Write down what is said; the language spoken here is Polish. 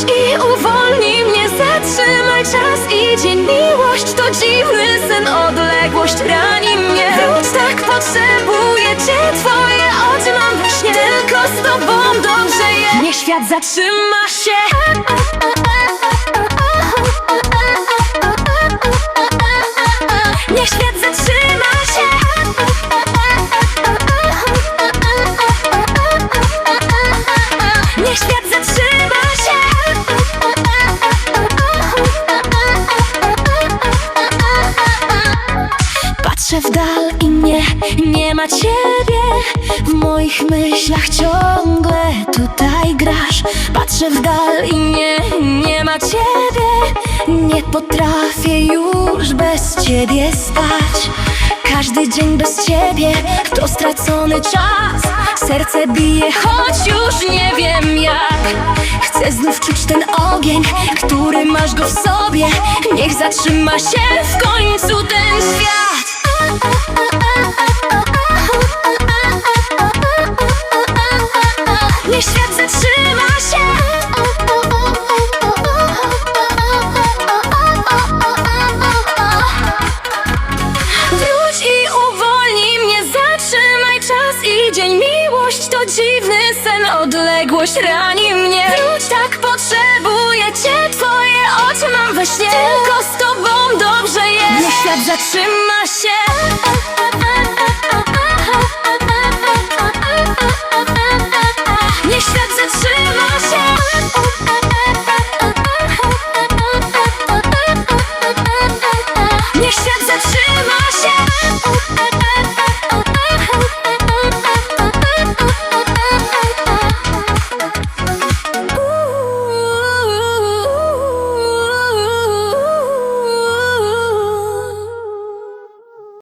I uwolnij mnie, zatrzymaj czas i dzień Miłość. To dziwny sen, odległość rani mnie. Wróć, tak potrzebuję cię, twoje oczy mam we śnie. Tylko z tobą dobrze jest. Niech świat zatrzyma się nie, ma ciebie W moich myślach ciągle tutaj grasz. Patrzę w dal i nie, nie ma ciebie. Nie potrafię już bez ciebie spać Każdy dzień bez ciebie to stracony czas. Serce bije, choć już nie wiem jak. Chcę znów czuć ten ogień, który masz go w sobie. Niech zatrzyma się w końcu odległość rani mnie. Wróć, tak potrzebuję cię, twoje oczy mam we śnie. Tylko z tobą dobrze jest. Niech świat zatrzyma się